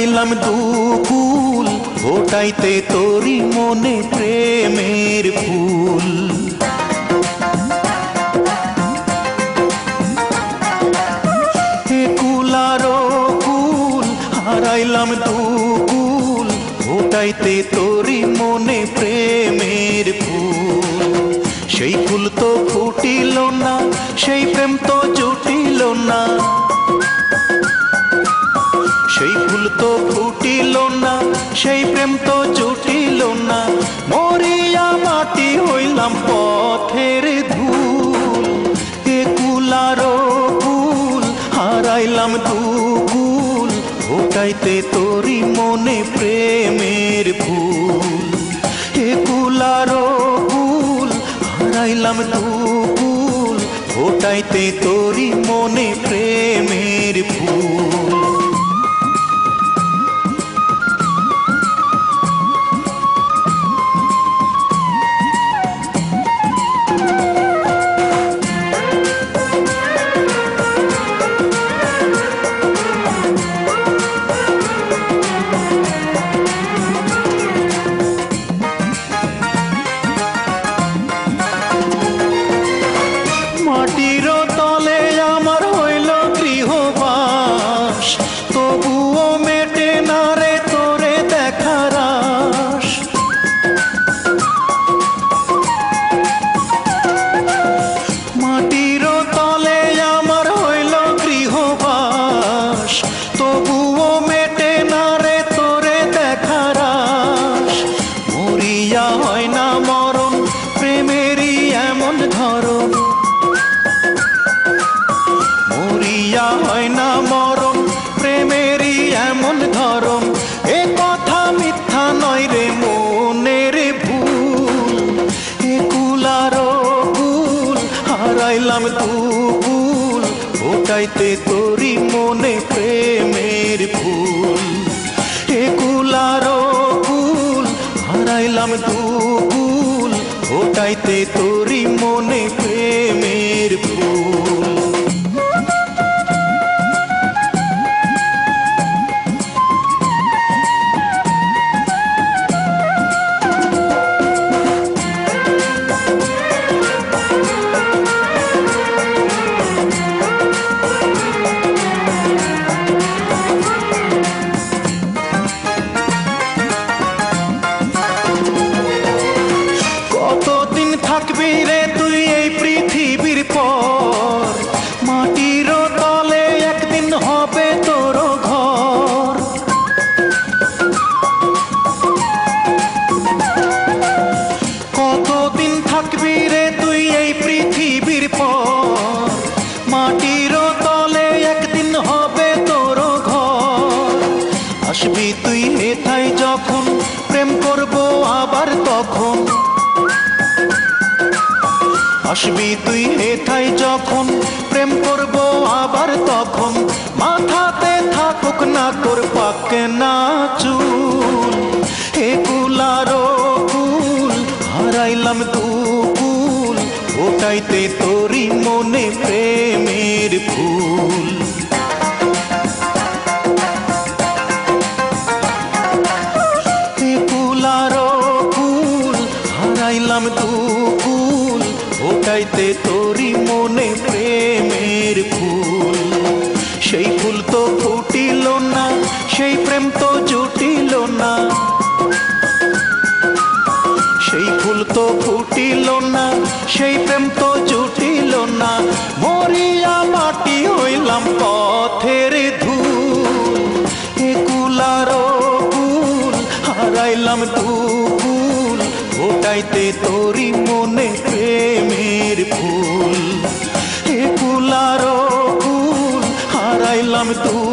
হারাইলাম দুকুল ওটাইতে তোরি মনে প্রেমের ফুল। হারাইলাম তোরি মনে প্রেমের ফুল। সেই ফুল তো ফুটিল না, সেই প্রেম তো জুটিল না সেই প্রেম তো জুটিল না। মরিয়া মাটি হইলাম পথের ধূল। এ কুলারো ফুল হারাইলাম দুকুল ওটাইতে তোরি মনে প্রেমের ফুল। এ কুলারো ফুল হারাইলাম দুকুল ওটাইতে তোরি মনে প্রেমের ওটাইতে তোরি মনে প্রেমের ফুল। এ কুলারো কুল হারাইলাম দুকুল ওটাইতে তোরি মনে আসবি তুই হেথায় যখন প্রেম করব আবার তখন। মাথাতে থাকুক না তোর পাকে না। ওটাইতে তোরি মনে প্রেমের ফুল। সেই ফুল তো ফুটিল না, সেই প্রেম তো জুটিল না। সেই ফুল তো ফুটিল না, সেই প্রেম তো জুটিল না। মরিয়া মাটি হইলাম পথের ধূল। এ কুলারো কুল, হারাইলাম দুকুল ওটাইতে তোরি মনে প্রেমের ফুল এ ফুলারো ফুল হারাইলাম তুই